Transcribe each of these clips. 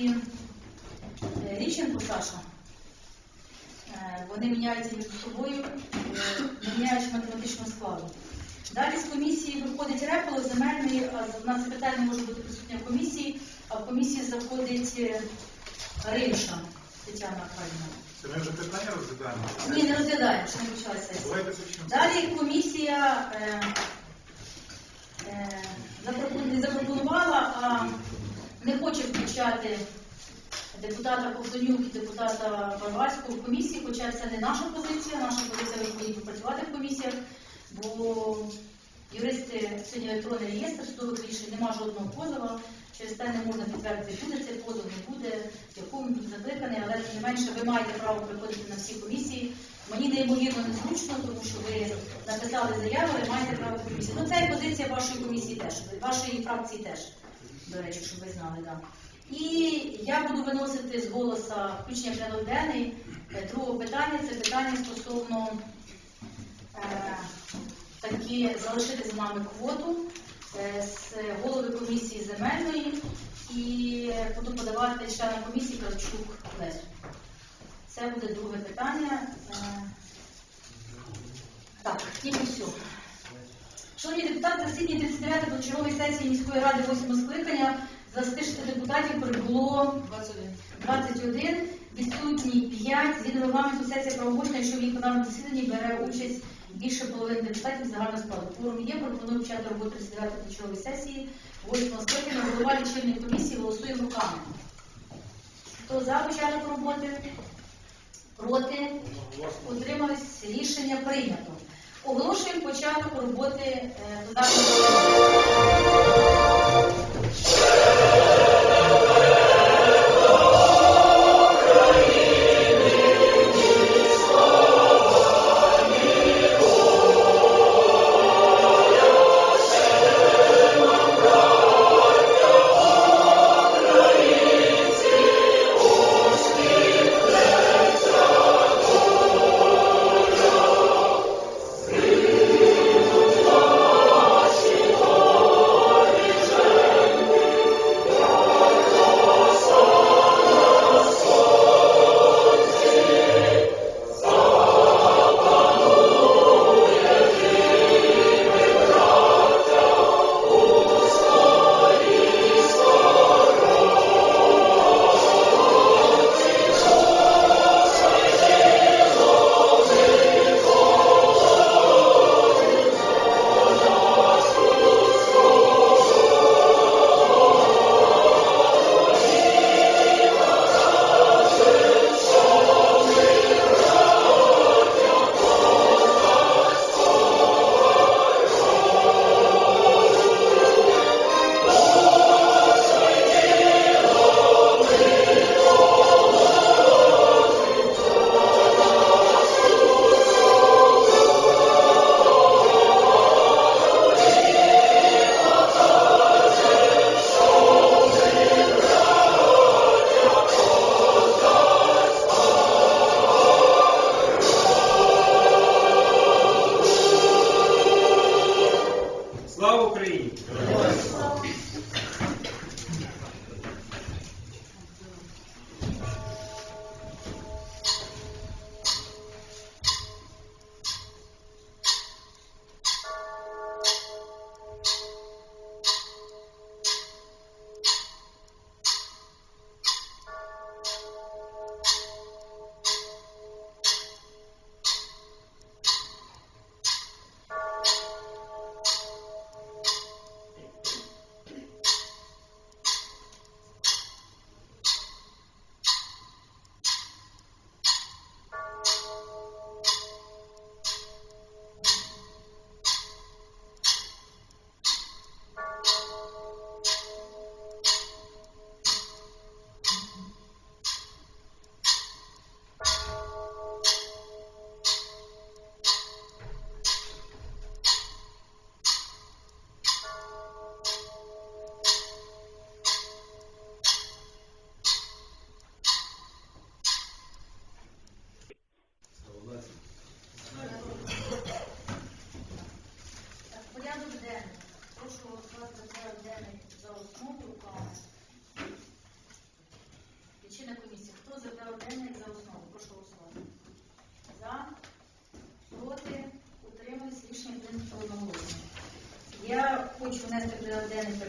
і е, Річенко Саша. Е, Вони міняються між собою, е, не міняючи математичного складу. Далі з комісії виходить Репало, земельний, а на питання може бути присутня в комісії, а в комісії заходить Римша Тетяна Аркадівна. Це ми вже питання розглядаємо? Ні, не розглядаємо, що не почалася сесія. Далі комісія е, е, не запропонувала, а не хоче включати депутата Ковтонюк і депутата Барварського в комісії, хоча це не наша позиція, наша позиція ви повинні працювати в комісіях, бо юристи сьогодні електронний реєстр судових рішень, нема жодного позова, через те не можна підтвердити, буде цей позов, не буде, в якому він закликаний, але тим не менше ви маєте право приходити на всі комісії. Мені неймовірно незручно, тому що ви написали заяву, ви маєте право комісії. Ну це і позиція вашої комісії теж, вашої фракції теж, до речі, щоб ви знали, так. І я буду виносити з голоса включення порядок денний. Е, Друге питання це питання стосовно е, такі залишити за нами квоту е, з голови комісії земельної і буду подавати члена комісії Кравчук Лесю. Це буде друге питання. Е, Так, тільки все. Шановні депутати, засідання 39 позачергової сесії міської ради 8 скликання за 160 депутатів прибуло 21, відсутні 5. Згідно регламенту сесія правомочна, якщо в її пленарному засіданні бере участь більше половини депутатів загального складу. Форум є, пропоную почати роботу 39 позачергової сесії 8 скликання. Голова лічильної комісії голосує руками. Хто за початок роботи? Проти? Утримались? Рішення прийнято. Оголошуємо початок роботи е, додатку.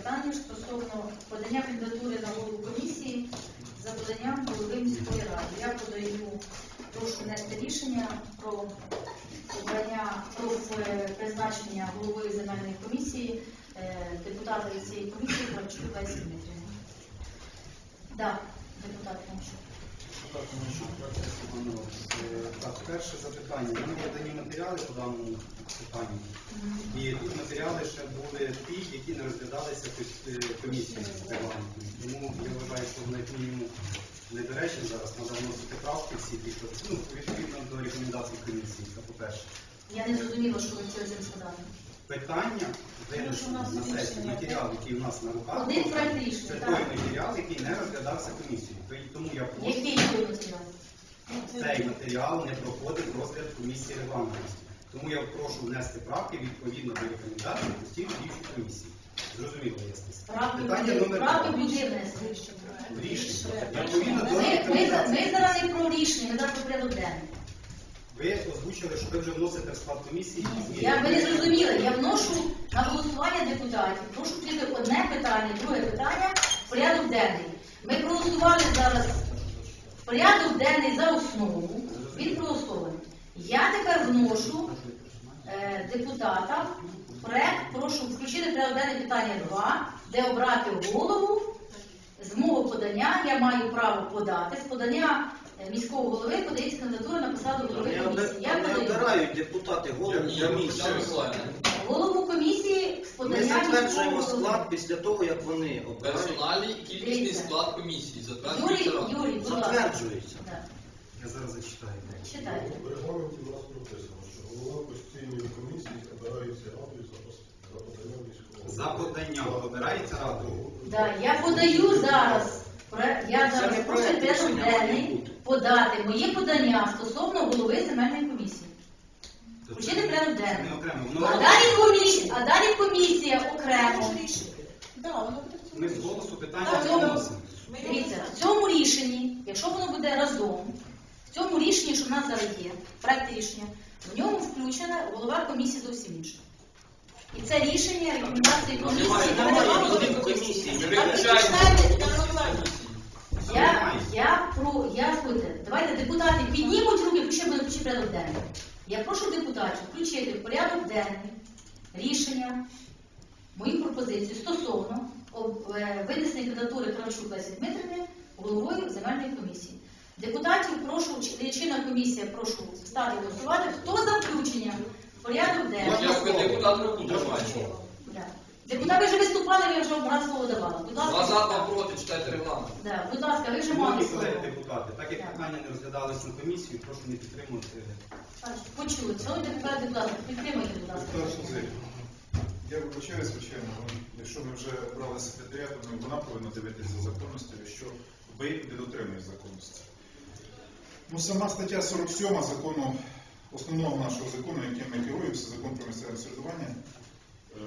Питання стосовно подання кандидатури на голову комісії за поданням голови міської ради. Я подаю, прошу внести рішення про обрання, про е, призначення голови земельної комісії е, депутата від цієї комісії Кравчук Лесі Дмитрівни. Так, депутат Кравчук. Так, ну, що, фракція «Слуга народу». Е, Так, перше запитання. Ми подані матеріали по даному питанню. І тут матеріали ще були ті, які не розглядалися під- е, комісією регламентною. Тому я вважаю, що недоречно зараз треба вносити правки всі що ну, відповідно до рекомендацій комісії. Це по-перше. Я не зрозуміла, що ви хотіли цим сказати. Питання винесено на сесію, матеріал, який у нас на руках. Один проект Це той так. матеріал, який не розглядався комісією. Тому я прошу. Який той матеріал? Цей матеріал не проходить розгляд комісії регламентності. Тому я прошу внести правки відповідно до рекомендацій постійно діючої комісії. Зрозуміло, Питання номер два. Рішення. Відповідно до Ми, зараз не про рішення, ми зараз про порядок денний. Ви озвучили, що ви вже вносите в склад комісії. зміни. Я ви не зрозуміли, я вношу на голосування депутатів. Прошу тільки одне питання, друге питання, порядок денний. Ми проголосували зараз порядок денний за основу. Він проголосований. Я тепер вношу е, депутата в проект, прошу включити в питання 2, де обрати голову. З мого подання я маю право подати. З подання е, міського голови подається кандидатура на посаду голови комісії. Я подаю. обирають депутати голову комісії. Голову комісії з Ми подання затверджуємо міського склад після того, як вони обирають. Персональний і кількісний Дивіться. склад комісії. Юрій, Затверджується. Юрій, будь ласка. Затверджується. Да. Я зараз зачитаю. Читайте. В регламенті у нас прописано, що голова постійної комісії обирається радою за. За поданням обирається радою. Да, я подаю зараз. Я зараз не прошу порядок денний подати моє подання стосовно голови земельної комісії. Тобто Включити порядок денний. А далі комісія, а далі комісія окремо. ми з голосу питання не ну. Дивіться, в цьому рішенні, якщо воно буде разом, в цьому рішенні, що в нас зараз є, проект рішення, в ньому включена голова комісії зовсім інша. І це рішення рекомендації комісії. Я, я про, я слухайте, давайте депутати піднімуть руки, якщо буде включити порядок денний. Я прошу депутатів включити в порядок денний рішення, мої пропозиції стосовно е, винесення кандидатури Кравчук Лесі Дмитрівни головою земельної комісії. Депутатів прошу, чи- чинна комісія, прошу стати голосувати. Хто за включення порядок денний? Як ви депутат руку тримаєте? Да. Депутати вже виступали, я вже вам раз слово давала. Будь Два за, два проти, читайте регламент. да, будь ласка, ви вже мали Шановні слово. колеги депутати, так як питання не розглядалися на комісію, прошу не підтримувати. Почули. Шановні депутати, будь ласка, підтримайте, будь ласка. Перше. Я вибачаю, звичайно, якщо ми вже брали секретаріат, то ну, вона повинна дивитися за законністю, якщо ви не дотримуєте законності. Ну, сама стаття 47 закону, основного нашого закону, яким ми керуємося, закон про місцеве середування, е,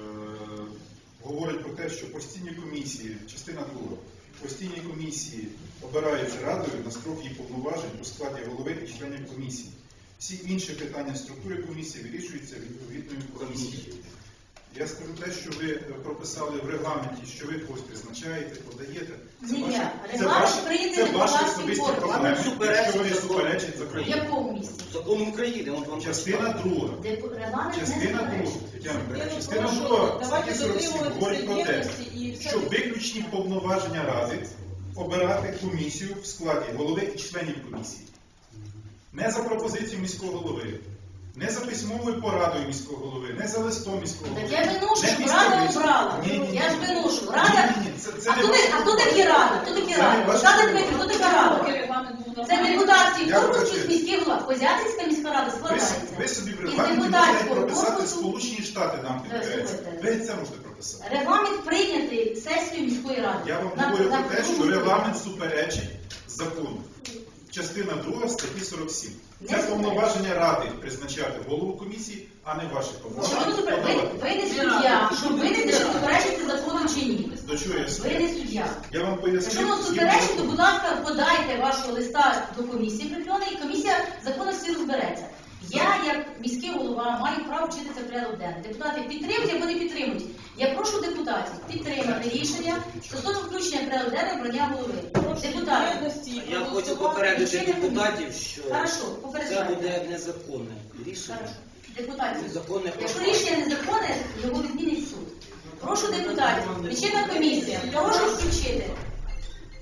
говорить про те, що постійні комісії, частина друга, постійні комісії обираються радою на строк її повноважень у складі голови і членів комісії. Всі інші питання структури комісії вирішуються відповідною комісією. Я скажу те, що ви прописали в регламенті, що ви когось призначаєте, подаєте. Це Ні, ваше- ні, це регламент ваше- прийнятий Це на ваші власній особисті формі. проблеми, Суперечить якщо вони суперечать В закону. якому місці? Закон України, от вам Частина друга. Депу- Регламент не Частина друга. заперечує. Тетяна Миколаївна, Частина друга статті 47 говорить про те, що виключні повноваження ради обирати комісію в складі голови і членів комісії. Не за пропозицією міського голови, не за письмовою порадою міського голови, не за листом міського Так я виношу, рада обрала. Я ж виношу. Рада. Ні-ні-ні, це- це А хто а хто такі рада? Хто такі рада? право. Дмитрий, хто така рада? Це депутатський корпус чи міський голова? Козятинська міська рада складається. ви собі в регламенті можете прописати. Сполучені Штати нам Да, Ви це можете прописати. Регламент прийнятий сесією міської ради. Я вам говорю про те, що регламент суперечить закону. Частина 2 статті 47. Це повноваження ради призначати голову комісії, а не ваші повноваження. ви, ви, ви не суддя, щоб винести, що суперечити закону чи ні. До чого я Ви суддя? не суддя. Я вам Якщо поясню. воно згідно суперечить, то, будь ласка, подайте вашого листа до комісії прикладної, і комісія законності розбереться. Я, як міський голова, маю право вчитися в порядок денний. Депутати підтримують або не підтримують. Я прошу депутатів підтримати рішення стосовно включення денний обрання голови. Депутати, Я хочу попередити депутатів, що Хорошо, це буде незаконне рішення. Хорошо. Депутатів. Незаконне Якщо рішення незаконне, його відмінить суд. Прошу депутатів, лічильна комісія, прошу включити.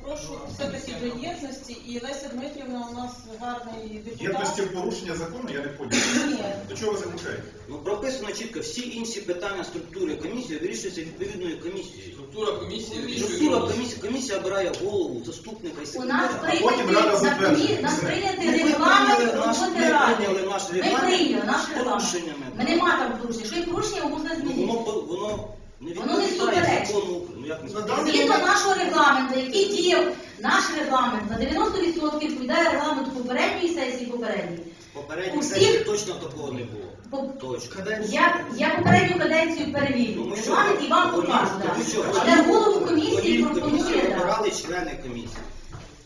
Прошу все-таки до єдності. І Леся Дмитрівна у нас гарний Єдності в порушення закону я не поняв. Ні. До чого ви закликаєте? Ну прописано чітко, всі інші питання структури комісії вирішуються відповідною комісією. Структура комісії Структура вирішує. комісія, обирає голову, заступника і У нас секретаря. потім прийнятий Рада затверджує. комі- нас прийнятий Ми регламент прийняли роботи ради. прийняли наш Ми регламент прийняли наш з регламент. порушеннями. Ми нема там порушень. Що є порушення, можна Ну, змінити. Воно, воно не Воно не відповідає суперечить. закону. Ну, не суперечить? Згідно нашого регламенту, який діяв наш регламент, на 90% відповідає регламенту попередньої сесії попередньої. Попередній У сесії точно такого не було. По- Точно. Я, я попередню каденцію перевірю. Що, Регламент і вам голів- покажу. ну, да. що, Але голову комісії голів комісії пропонує. да. обирали члени комісії.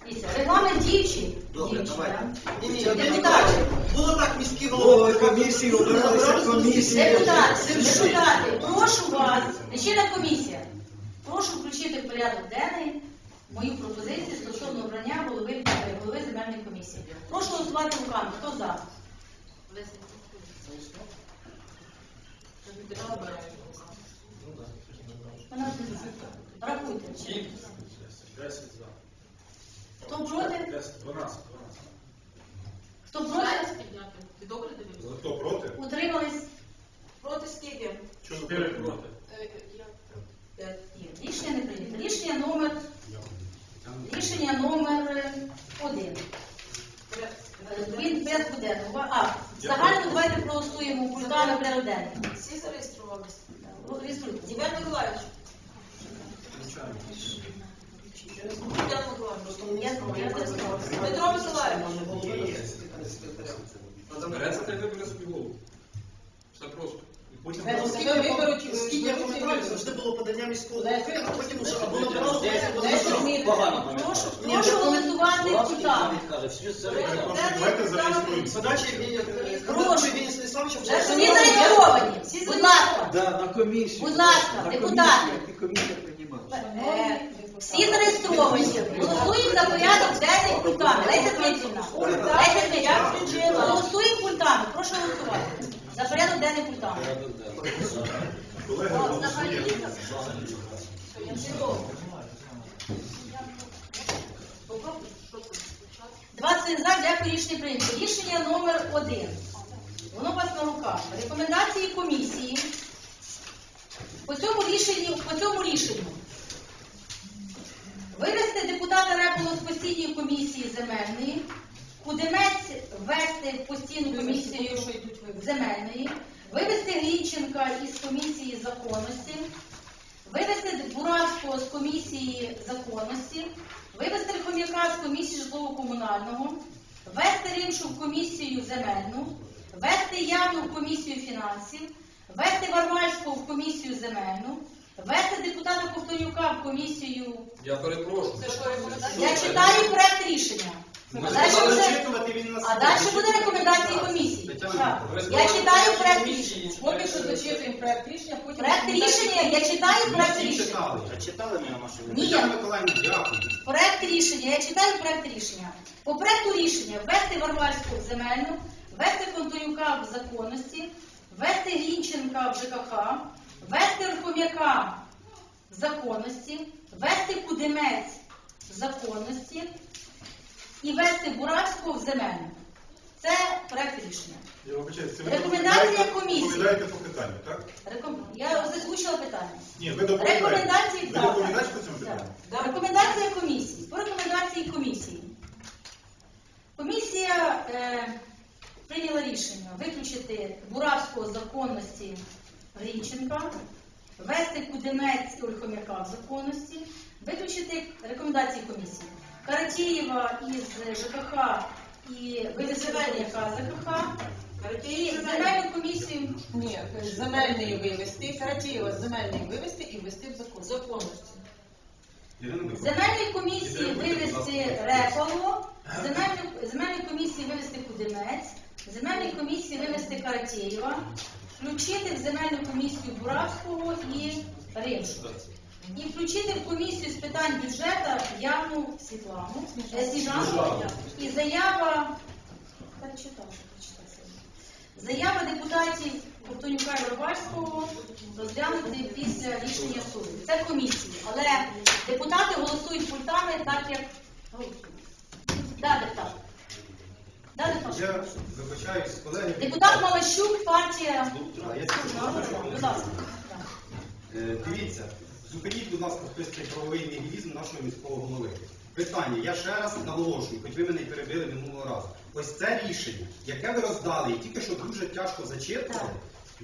Дивіться, Регламент діючий. Добре, Діючий, давайте. да. Ні, ні, Депутати, Було так міські Голови комісії обиралися комісії. депутати, депутати, прошу вас, лічильна комісія, прошу включити в порядок денний мою пропозицію стосовно обрання голови, голови земельної комісії. Прошу голосувати руками. Хто за? Рахуйте. 10 за. Хто проти? 10, 12, 12. Хто проти? Хто проти? Утримались? Проти скільки? Чотири проти. Рішення не прийнято. Рішення номер рішення номер е, один. Е, Він без буденного. А, загально давайте проголосуємо пультами порядок денний. Всі зареєструвалися. Реєструйте. Дім'ян Миколаївич. Петро Миколаївич. Збереться та й вибере собі голову. Все просто. Потім Скільки виберуть? Завжди було подання міського голови, а потім вже або набирало. Прошу, пультами. Я прошу, давайте зареєструємося. Євгенія Станіславовича Вже Всі зареєстровані. Будь ласка. На комісію. Будь ласка, депутати. і комісія приймала. Е, Всі зареєстровані. Голосуємо за порядок денний пультами. Леся Дмитрівна. Леся Дмитрівна. Голосуємо пультами. Прошу голосувати. За порядок денний Колеги, голосуємо. 20 за, дякую, рішення прийнято. Рішення номер один. Воно у вас на руках. Рекомендації комісії по цьому рішенню, по цьому рішенню. Вивести депутата Репулу з постійної комісії земельної, Кудемець ввести в постійну комісію земельної, вивести Глінченка із комісії законності, вивести Буравського з комісії законності, вивести Хом'яка з комісії житлово-комунального, ввести Римшу в комісію земельну, ввести Явну в комісію фінансів, ввести Варвальського в комісію земельну, ввести депутата Ковтонюка в комісію. Я перепрошую. Я читаю проект рішення. Ми А далі буде- він нас а далі буде рекомендації комісії. Я читаю проект рішення. Поки що зачитуємо проект рішення, потім... Проект рішення, я читаю проект рішення. читали. Прочитали мене машину? Ні. Дякую. Проект рішення, я читаю проект рішення. По проекту рішення ввести Варварську в земельну, ввести Контонюка в законності, ввести Глінченка в ЖКХ, ввести Верхов'яка в законності, ввести Кудемець в законності і ввести Буравського в земельну. Це проект рішення. Я вибачаюсь, це ви Рекомендація доповідаєте- комісії. доповідаєте по питанню, так? Реком- Я озвучила питання. Ні, ви доповідаєте. Рекомендації Ви так. доповідач по цьому Так. питанню? Рекомендація комісії. По рекомендації комісії. Комісія е, прийняла рішення виключити Буравського з законності Грінченка, ввести Кудемець і Ольхомяка в законності, виключити рекомендації комісії. Каратієва із ЖКХ Ольхомяка з ЖКХ. І земельну комісію Ні, земельний вивести, Каратієва з земельний вивести і ввести в закон. Законності. Земельної комісії вивести Реполо, земельної, земельної комісії вивести Кудинець, земельної комісії вивести Каратєєва, включити в земельну комісію Буравського і Римшу. І включити в комісію з питань бюджету Яну Світлану, е, Сніжану, і заява, перечитав, перечитав сьогодні. Заява депутатів Ковтонюка і Робальського розглянути після рішення суду. Це комісії, але депутати голосують пультами так, як голосують. Да, депутат. Да, депутат. Я вибачаюсь, колеги. Депутат Малащук, партія. Будь ласка. Е, Дивіться, зупиніть, будь ласка, хтось цей правовий нігілізм нашого міського голови. Питання, я ще раз наголошую, хоч ви мене й перебили минулого разу. Ось це рішення, яке ви роздали, і тільки що дуже тяжко зачитували,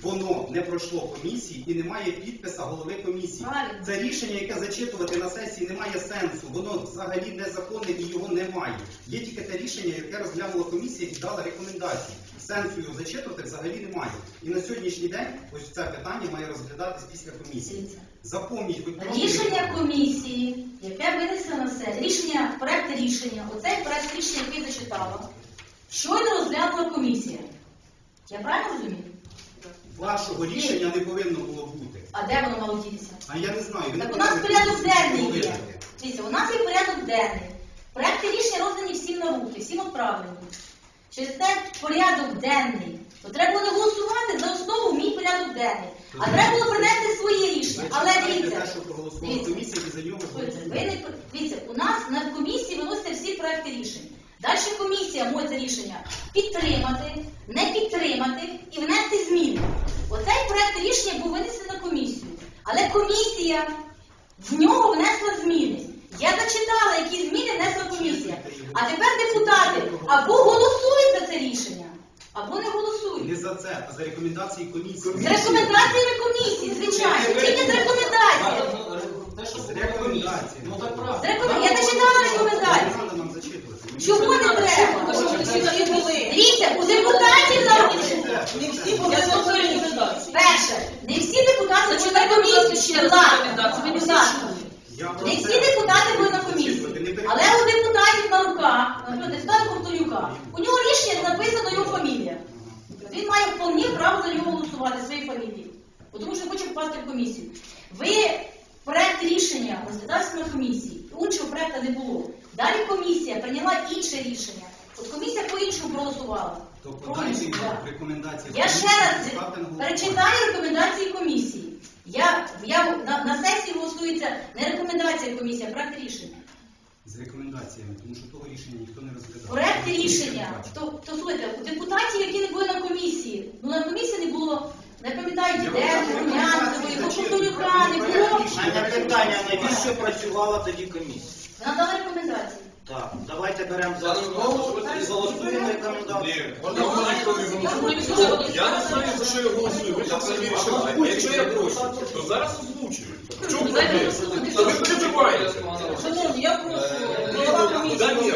воно не пройшло комісії і немає підписа голови комісії. Правильно. Це рішення, яке зачитувати на сесії немає сенсу, воно взагалі незаконне і його немає. Є тільки те рішення, яке розглянула комісія і дала рекомендації. Сенсу його зачитувати взагалі немає. І на сьогоднішній день ось це питання має розглядатись після комісії. Запомніть, просто- Рішення комісії, яке винесли на все, рішення, проект рішення, оцей проект рішення, який зачитала, щойно розглянула комісія. Я правильно розумію? Вашого рішення не повинно було бути. А де воно мало дітися? А я не знаю. Так у нас порядок денний є. Дивіться, у нас є порядок денний. Проекти рішення роздані всім на руки, всім відправлені. Через те порядок денний. То треба було не голосувати за основу мій порядок денний. А треба було принести своє рішення. Але дивіться, дивіться. не дивіться, у нас на комісії виносяться всі проекти рішень. Далі комісія може рішення підтримати, не підтримати і внести зміни. Оцей проект рішення був винесений на комісію. Але комісія в нього внесла зміни. Я зачитала, які зміни внесла комісія. А тепер депутати або голосують за це рішення, або не голосують. Не за це, а за рекомендації комісії. З рекомендаціями комісії, звичайно, тільки з рекомендаціями. З рекомендації. Ну так правда. З рекомен- Я Не рекомендації. треба нам зачитувати. Мені Чого не треба? Тому що всі всі були. Дивіться, у депутатів на Не всі були рекомендації. перше, не всі депутати були на комісії. Будь ласка, будь ласка. Я про Не це всі депутати були на комісії. Не Але у депутатів на руках, наприклад, депутата Ковтонюка, у нього рішення написано його. Він має вполне право за нього голосувати своєю фамілією. Тому що хоче попасти в комісію. Ви проект рішення розглядався на комісії, іншого проекту не було. Далі комісія прийняла інше рішення. От комісія по-іншому проголосувала. То По-іншому, подайте рекомендації. Я ще раз перечитаю рекомендації комісії. Я, я на, на сесії голосується не рекомендація комісії, а проект рішення. З рекомендаціями, тому що того рішення ніхто. Проект рішення. То, то слухайте, у депутатів, які не були на комісії, ну на комісії не було, не пам'ятаю, де, Румянцевої, рекомендації не було. Проект Мене питання, навіщо працювала тоді комісія? Ви надали рекомендації. Так, давайте беремо за основу і голосуємо голосує. Я не знаю, за що я голосую. Ви там самі рішили. Якщо я прошу, то зараз озвучую. В чому проблема? Та ви перебиваєте. Шановні, я прошу, Е, голова Да, ні.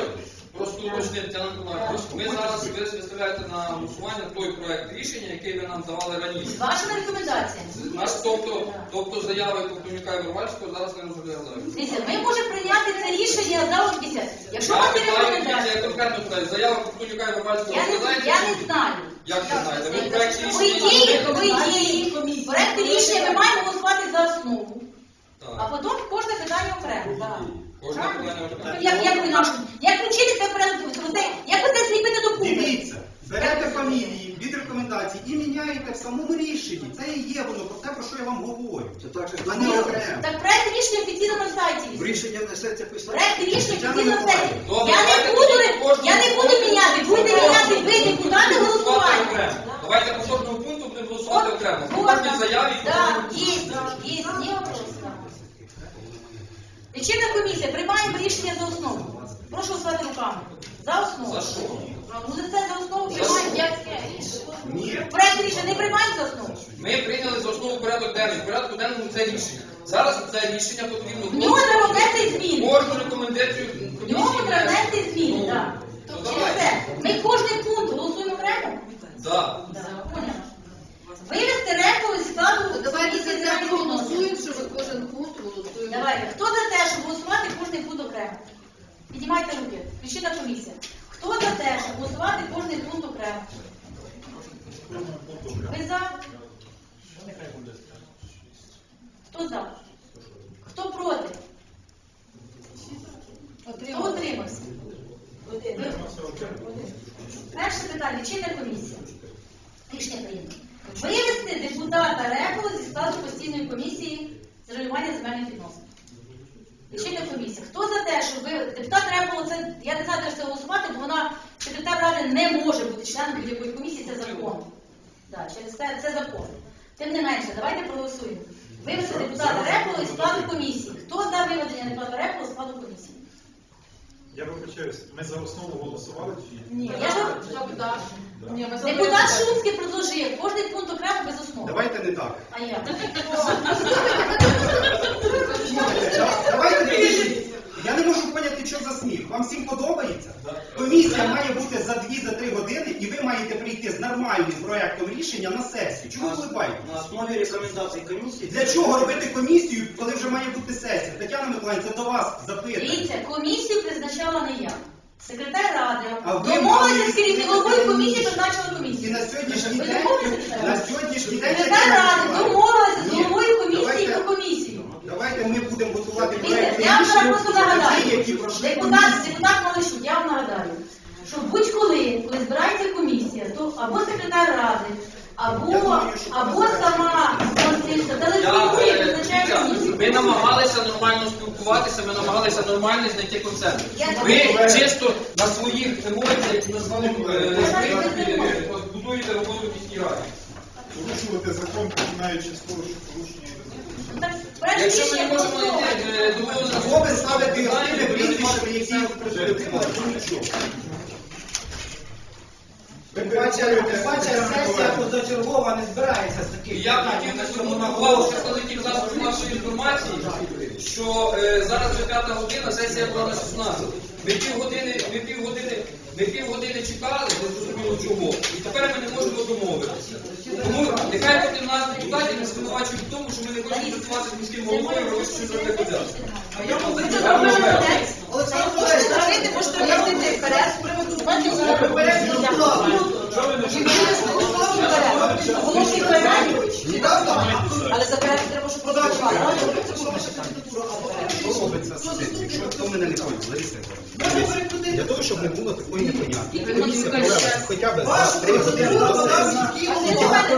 Просто уточнити, Тетяна Миколаївна, ми зараз ви виставляєте на голосування той проект рішення, який ви нам давали раніше. З вашими рекомендаціями. Наш, тобто, тобто заяви Ковтунюка і Вервальського зараз не розглядають. Дивіться, ми можемо прийняти це рішення за одбіся. Якщо Я питаю, дивіться, я конкретно питаю, заява Ковтунюка і Вервальського я не, розглядається? я чи не ні? знаю. Як не знаєте? Ви проект рішення... по ідеї, проект рішення ми маємо голосувати за основу. А Так, потім кожне питання окремо. так. кожне питання окремо. Як, як ви? Як це порядок? Оце- Як ви це зліпити докупи? Дивіться, берете фамілії від рекомендацій і міняєте в самому рішенні. Це і є воно про те, про що я вам говорю. Це так, що А не окремо. Так проект рішення офіційно на сайті. в висить. рішення внесеться писати. Проект рішення офіційно на сайті. Добре, Я не буду, тоді я не буду міняти, будете міняти ви, депутати голосування. окремо. Давайте по кожному пункту будемо голосувати окремо. По кожній заяві. Так, є, є. Лічильна комісія, приймаємо рішення за основу. Прошу голосувати руками. За основу. За що? Ну, за це за основу приймаємо. Як це рішення? Ні. Проект рішення не приймаємо за основу. Ми прийняли за основу порядок денний. В порядку денному це рішення. Зараз це рішення В потрібно нього треба внести зміни. кожну рекомендацію В нього комісії. треба внести зміни, Ну, так. Через це. Ми кожний пункт голосуємо окремо. Поняла. Вивести репу із складу Давайте за це земельних проголосуємо, що ви кожен пункт голосуємо. Давайте. Хто за те, щоб голосувати кожний пункт окремо? піднімайте руки. Лічильна комісія. Хто за те, щоб голосувати кожний пункт окремо? Ви за? Хто за? Хто проти? Хто утримався? Перше питання, лічильна комісія. Рішення прийнято. Вивести депутата Рекола зі складу постійної комісії з регулювання земельних відносин. Лічильна комісія. Хто за те, щоб ви... Депутат Рекола, це, я не знаю, де це голосувати, бо вона, секретар ради не може бути членом будь-якої комісії, це закон. Да, через це, це закон. Тим не менше, давайте проголосуємо. Вивести депутата Рекола із складу комісії. Хто за виведення депутата Рекола з складу комісії? Я вибачаюсь, ми за основу голосували чи ні? Ні, Я за Депутат Шуцький предложив кожний пункт окремо без основи. Давайте не так. А я? Давайте не Я не можу поняти, що за сміх. Вам всім подобається? Комісія має бути за 2-3 години, і ви маєте прийти з нормальним проектом рішення на сесію. Чому ви вибаєте? На основі рекомендацій комісії. Для чого робити комісію, коли вже має бути сесія? Тетяна Миколаївна, це до вас запитання. Дивіться, комісію призначала не я. Секретар ради. Ви Домовилися мали- з керівником головою комісії, призначила І комісію. на сьогоднішній Ви день, домовилися? на сьогоднішній день Секретар Тетяна ради Миколаївна. домовилася з Ні, головою комісії давайте- про комісію. Давайте ми будемо готувати Дивіться, проект я вам зараз рішення, просто нагадаю. які пройшли Депутат, комісію. депутат Малишук, я вам нагадаю, що будь-коли, коли збирається комісія, то або секретар ради, або, думаю, або сама консильська Я, телефонує, е, призначає. Ми намагалися нормально спілкуватися, ми намагалися нормально знайти. Я Ви чисто на своїх емоціях назвали е, е, будуєте роботу міській раді. Порушувати закон, починаючи з того, що порушення проект Якщо ми не можемо знайти е, тими ми прізвищами, які маємо- придумали, нічого. Тим паче, тим паче сесія позачергова не збирається з таких Я хотів на цьому увагу наголошуємо. представників засобів масової інформації, що е, зараз вже п'ята година, сесія була на 16. Ми півгодини, ми півгодини, ми півгодини чекали, не зрозуміло чого. І тепер ми не можемо домовитися. Тому нехай потім нас депутатів не звинувачують в тому, що ми не хочемо працювати з міським головою, робити щось не хотять. А я вам. Олександр Миколаївич, зробити, можете об'яснити вперед з приводу Оголошую перерву. Але за перерву треба, щоб продовжувати. Що робиться з цим? Якщо хто мене не поняв, Лариса Для того, щоб не було такої непонятки. Комісія провела хоча б за 3 години до сесії. І депутати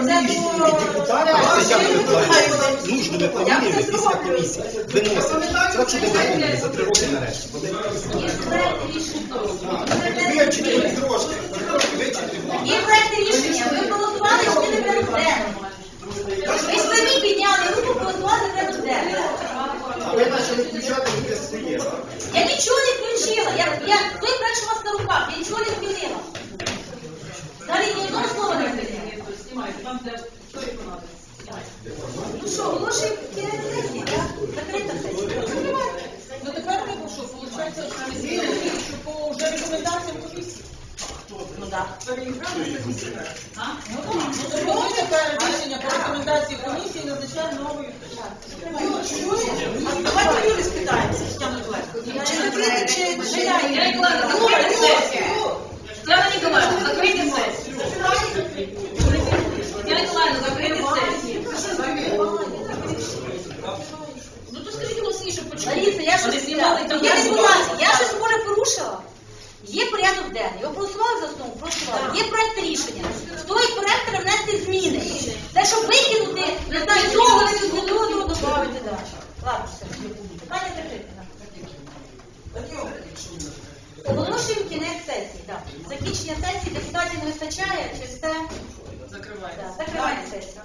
нужними після комісії виносять. Так, що не за 3 роки нарешті. Вивчити трошки, вивчити. Є проект рішення. Ви голосували, що не денний. Ви самі підняли руку, голосували за порядок денний. Ви почали включати якесь своє. так? Я нічого не включила. Я, я той проект, що у вас на руках, я нічого не змінила. Далі ні одного слова не змінила. Ну що, оголошуємо кінець сесії, так? Закрита сесія. Ну тепер ми що, виходить, що по вже рекомендаціям комісії. Ну так. А? Ну так, ну то пропонуйте тепер рішення по рекомендації комісії назначає новий. А давайте Юлі спитаємося, Тетяна Миколаївна. Чи закрити, чи... чи... Я Ніколаївна, закрити сесію. Тетяна Ніколаївна, закрити сесію. Тетяна Ніколаївна, закрити сесію. Ну то скажіть голосніше, почему. Лариса, я щось знімала. Я не була, я щось може порушила. Є порядок денний, його проголосували за основу, проголосували. Є проект рішення. В той проект треба внести зміни. Те, щоб викинути, не знаю, цього, не цього, того, додати. Ладно, все. Питання закрите. Оголошуємо кінець сесії. так. Закінчення сесії депутатів не вистачає, через це Закривається. да, закриваємо сесію.